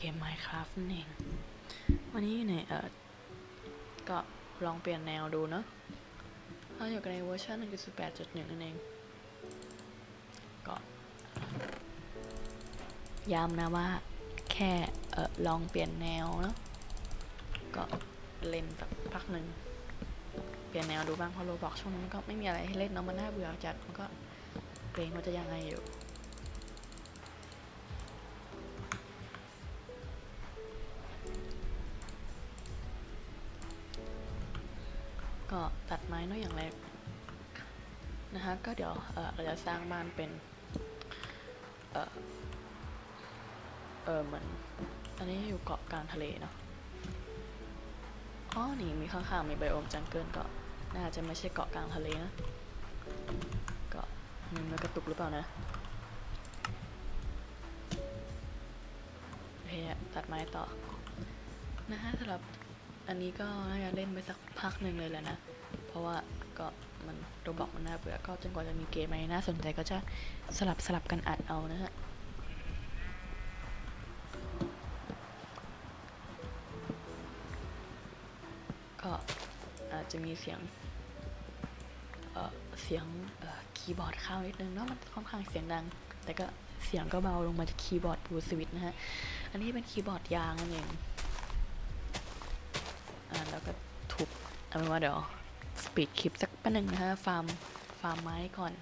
เกม Minecraft นั่นเอง วันนี้อยู่ในเออก็ลองเปลี่ยนแนวดูเนาะเราอยู่กันในเวอร์ชัน1.8.1นั่นเอง ก็ย้ำนะว่าแค่เออลองเปลี่ยนแนวเนาะ ก็เล่นสักพักหนึ่ง เปลี่ยนแนวดูบ้างเพราะโรบอกช่วงนี้นก็ไม่มีอะไรให้เล่นเนาะมันน่าเบื่อจัด มันก็เกรงว่าจะยังไงอยู่ ก็ตัดไม้เนาะอย่างแรกนะฮะก็เดี๋ยวเเราจะสร้างบ้านเป็นเออเออเหมือนอันนี้อยู่เกาะกลางทะเลเนาะอ๋อนี่มีข้างๆมีไบโอมจังเกิลก็น่าจะไม่ใช่เกาะกลางทะเลนะก็มันมันกระตุกหรือเปล่านะโอเคอะตัดไม้ต่อนะฮะสำหรับ อันนี้ก็น่าจะเล่นไปสักพักหนึ่งเลยแหละนะ เพราะว่าก็มันโรบอกมันน่าเบื่อก็จนกว่าจะมีเกมอะไรน่าสนใจก็จะสลับสลับกันอัดเอานะฮะก็อาจจะมีเสียงเอ่อเสียงเอ่อคีย์บอร์ดข้าวนิดนึงเนาะมันค่อนข้างเสียงดัง แต่ก็เสียงก็เบาลงมาจากคีย์บอร์ดบูสวิตนะฮะ อันนี้เป็นคีย์บอร์ดยางนั่นเอง อ่าแล้วก็ทุบเอาเป็นว่าเดี๋ยวสปีดคลิปสักแป๊บนึงนะฮะฟาร์มฟาร์มไม้ก่อน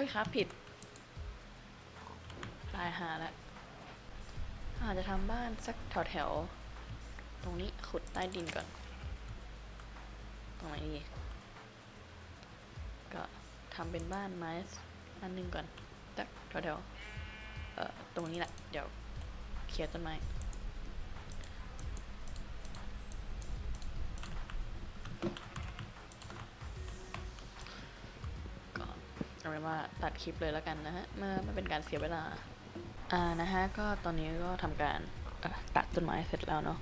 อ้ยครับผิด ตายหาแล้วอาจจะทำบ้านสักแถวแถว ตรงนี้ขุดใต้ดินก่อน ตรงไหนดี ก็ทำเป็นบ้านไม้อันหนึงก่อนสักแถวแถวเอ่อตรงนี้แหละ เดี๋ยวเคลียร์ต้นไม้ เป็นว่าตัดคลิปเลยแล้วกันนะฮะมื่ไม่เป็นการเสียเวลา อ่านะฮะก็ตอนนี้ก็ทำการตัดต้นไม้เสร็จแล้วเนาะ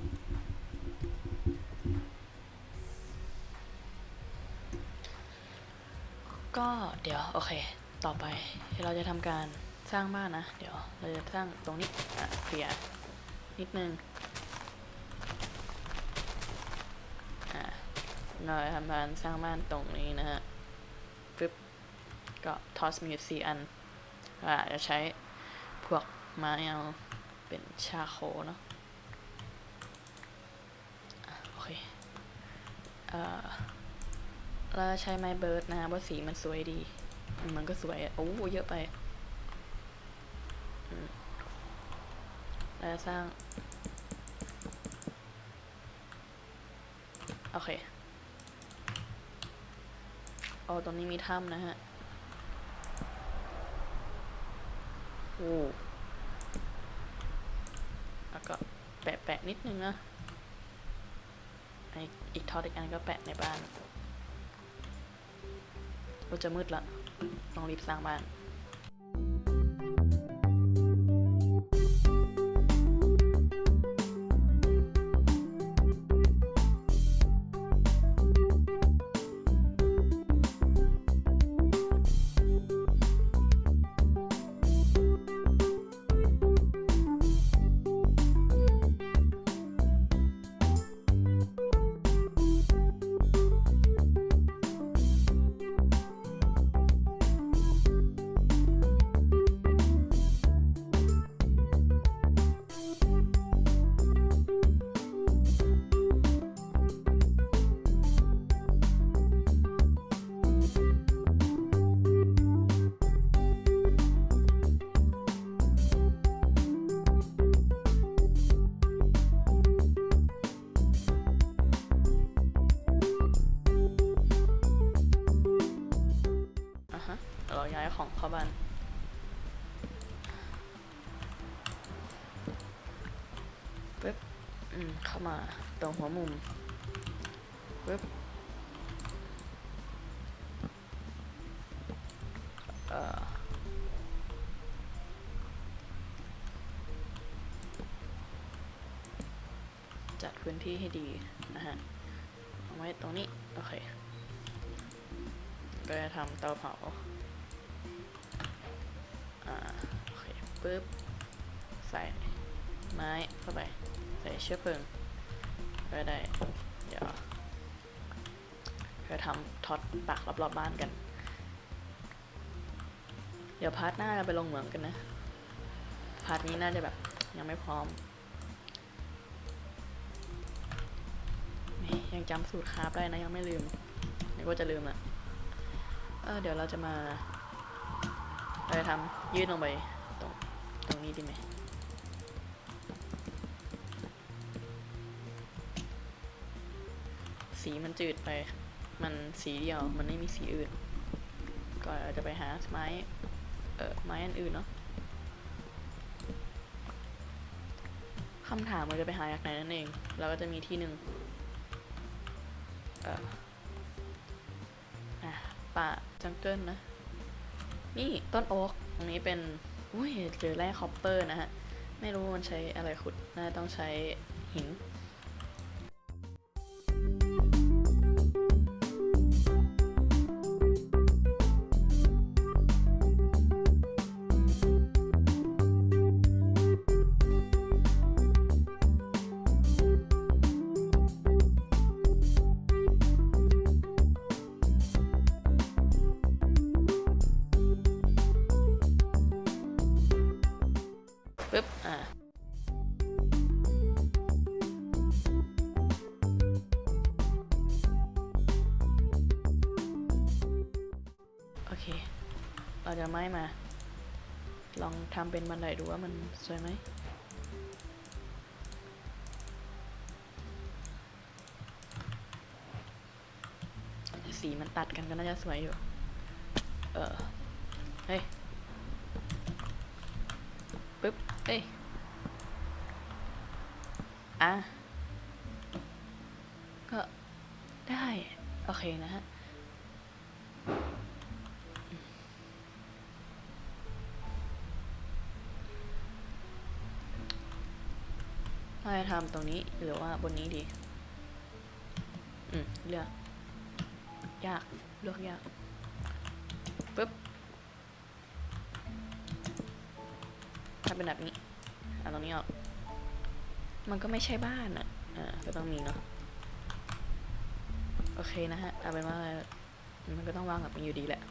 ก็เดี๋ยวโอเค ต่อไปเราจะทำการสร้างบ้านนะ เดี๋ยวเราจะสร้างตรงนี้อะเคลียร์นิดนึงอะเราจะทำการสร้างบ้านตรงนี้นะฮะ ก็ทอสมีอยู่สี่อันก็อาจจะใช้พวกไม้เอาเป็นชาโคเนาะโอเคเออเราใช้ไม้เบิร์ดนะเพราะสีมันสวยดี มันก็สวยโอ้โหเยอะไปอืมแล้วสร้าง โอเคโอ้ตรงนี้มีถ้ำนะฮะ อ้แล้วก็แปะแปะนิดนึงนะไออีกทอดอีกอันก็แปะในบ้านก็จะมืดละ ต้องรีบสร้างบ้าน เราย้ายของเข้าบ้านปึ๊บอืมเข้ามาตรงหัวมุมปึ๊บเอ่อจัดพื้นที่ให้ดีนะฮะเอาไว้ตรงนี้ โอเคก็จะทำเตาเผา อ่าโอเคปึ๊บใส่ไม้เข้าไป ใส่เชื้อเพลิงก็ได้ เดี๋ยวจะทำท็อตปักรอบๆบ้านกัน เดี๋ยวพาร์ทหน้าเราไปลงเหมืองกันนะ พาร์ทนี้น่าจะแบบยังไม่พร้อม ยังจำสูตรคราฟได้นะยังไม่ลืมนึกว่าจะลืมอะเออเดี๋ยวเราจะมา เราจะทำยืดลงไปตรงตรงนี้ดีไหมสีมันจืดไป มันสีเดียวมันไม่มีสีอื่นก็เราจะไปหาไม้เออไม้อันอื่นเนาะคำถามมันจะไปหาจากไหนนั่นเอง เราก็จะมีที่หนึ่งเอออะป่าจังเกิลนะ นี่ต้นโอ๊กตรงนี้เป็นอุ้ยเจอแร่คอปเปอร์นะฮะ ไม่รู้มันใช้อะไรขุด น่าจะต้องใช้หิน ไม้มา ลองทำเป็นบันไดดูว่ามันสวยไหมสีมันตัดกันก็น่าจะสวยอยู่ เออ เฮ้ย ปึ๊บเอ้ย อะ ก็ได้ โอเคนะฮะ เราจะทำตรงนี้หรือว่าบนนี้ดี อืม เลือก ยาก เลือกยากปึ๊บถ้าเป็นแบบนี้เอาตรงนี้ออก มันก็ไม่ใช่บ้านอะอ่าก็ต้องมีเนาะโอเคนะฮะเอาเป็นว่ามันก็ต้องวางแบบนี้อยู่ดีแหละ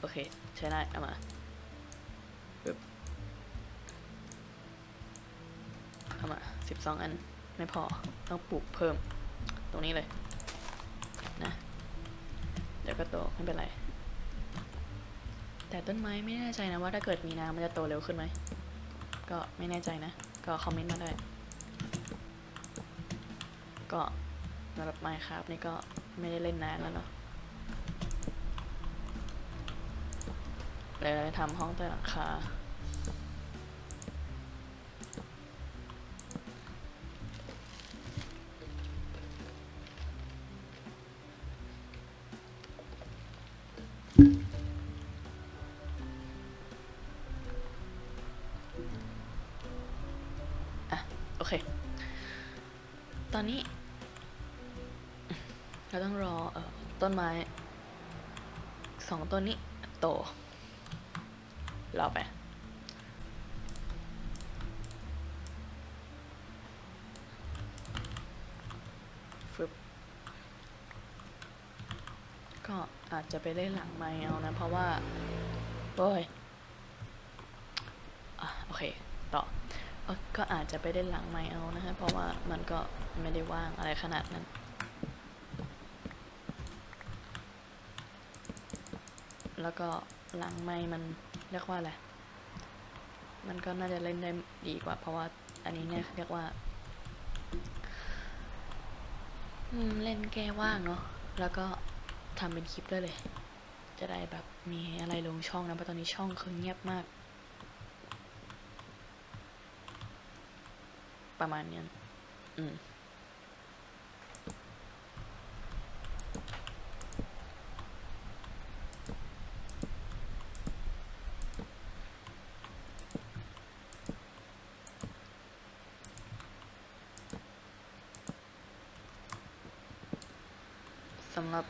โอเค ใช้ได้เอามาปึ๊บ เอามาสิบสองอันไม่พอต้องปลูกเพิ่ม ตรงนี้เลยนะเดี๋ยวก็โตไม่เป็นไร แต่ต้นไม้ไม่แน่ใจนะว่าถ้าเกิดมีน้ำมันจะโตเร็วขึ้นไหมก็ไม่แน่ใจนะ ก็คอมเมนต์มาได้ ก็สำหรับไมค์ครับนี่ก็ไม่ได้เล่นนานแล้วเนาะเลยทำห้องใต้หลังคา ตอนนี้ เราต้องรอออต้นไม้สองต้นนี้โตรอไปฟึบก็อาจจะไปเล่นหลังไม้เอานะ เพราะว่าโอ้ยอะโอเค ต่อ ก็อาจจะไปเล่นหลังไม้เอานะฮะเพราะว่ามันก็ไม่ได้ว่างอะไรขนาดนั้น แล้วก็หลังไม้มันเรียกว่าอะไร มันก็น่าจะเล่นได้ดีกว่า เพราะว่าอันนี้เนี่ยเรียกว่าเล่นแก้ว่างเนาะ แล้วก็ทำเป็นคลิปด้วยเลย จะได้แบบมีอะไรลงช่องนะ เพราะตอนนี้ช่องคือเงียบมาก ประมาณนี้อืมสำหรับ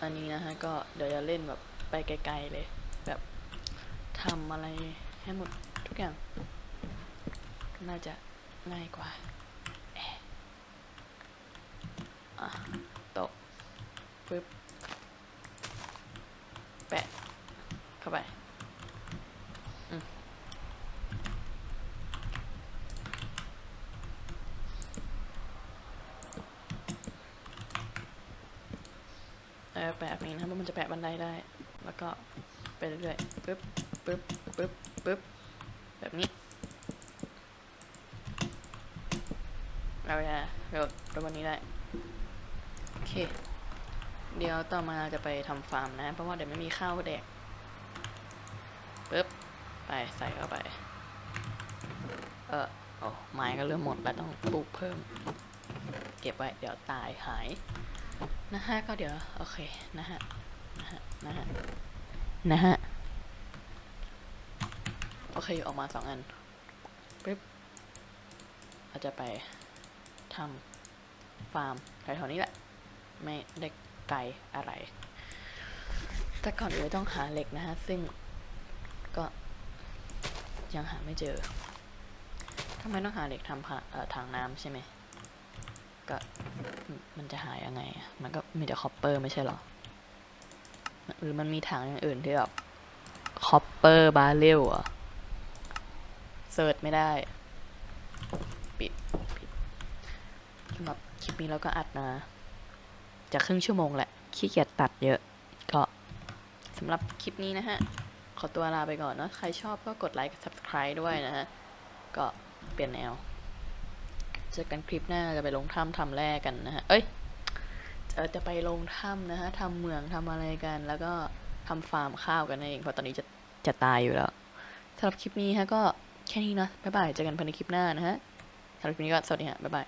อันนี้นะฮะ ก็เดี๋ยวจะเล่นแบบไปไกลๆเลย แบบทำอะไรให้หมดทุกอย่าง น่าจะ ง่ายกว่าโตะปึ๊บ แปะ เข้าไปเออแปะแบบนี้นะครับเพราะมันจะแปะบันไดได้ แล้วก็ไปเรื่อยๆปึ๊บปึ๊บปึ๊บปึ๊บแบบนี้ เราจะโหลดตัววันนี้ได้ โอเค เดี๋ยวต่อมาจะไปทำฟาร์มนะ เพราะว่าเดี๋ยวไม่มีข้าวแดกปึ๊บ ไปใส่เข้าไป เออโอ้ไม้ก็เริ่มหมดแล้วต้องปลูกเพิ่ม เก็บไว้ เดี๋ยวตายหาย นะฮะ ก็เดี๋ยว โอเค นะฮะ นะฮะ นะฮะ นะฮะ โอเค ออกมาสองอันปึ๊บเราจะไป ทำฟาร์มแถวๆนี้แหละ ไม่ได้ไกลอะไร แต่ก่อนอื่นต้องหาเหล็กนะฮะ ซึ่งก็ยังหาไม่เจอทำไมต้องหาเหล็กทำผาทางน้ำใช่ไหมก็มันจะหายังไง มันก็มีแต่คอปเปอร์ไม่ใช่หรอ หรือมันมีถังอย่างอื่นที่แบบคอปเปอร์บาเรลอะเซิร์ชไม่ได้ ปิดำหรับคลิปนี้เราก็อัดมาจะครึ่งชั่วโมงแหละขี้เกียจตัดเยอะ ก็สำหรับคลิปนี้นะฮะ ขอตัวลาไปก่อนเนอะใครชอบก็กดไลค์ subscribe ด้วยนะฮะ ก็เปลี่ยนแนวเจอกันคลิปหน้าจะไปลงถ้ำทำแร่กันนะฮะ เอ้ยจะไปลงถ้ำนะฮะทำเมืองทำอะไรกัน แล้วก็ทำฟาร์มข้าวกันนั่นเองเพราะตอนนี้จะจะตายอยู่แล้วสำหรับคลิปนี้ฮะก็แค่นี้นะบ๊ายบายเจอกันภายในคลิปหน้านะฮะสำหรับคลิปนี้ก็สวัสดีฮะบ๊ายบาย